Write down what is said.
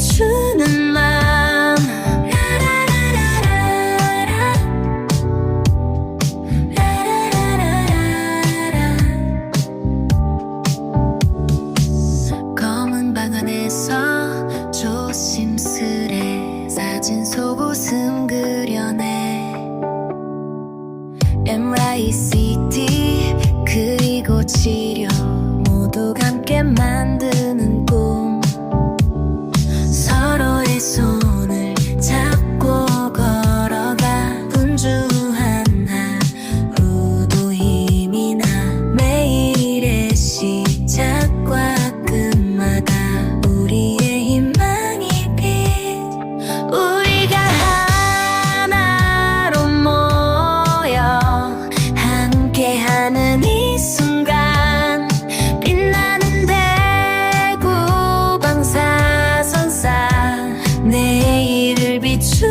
비추는 맘 검은 방 안에서 조심스레 사진 속옷음 그려내. MICT 그리고 치료 모두 함께 만든 나는 이 순간 빛나는 대구 방사선사. 내일을 비추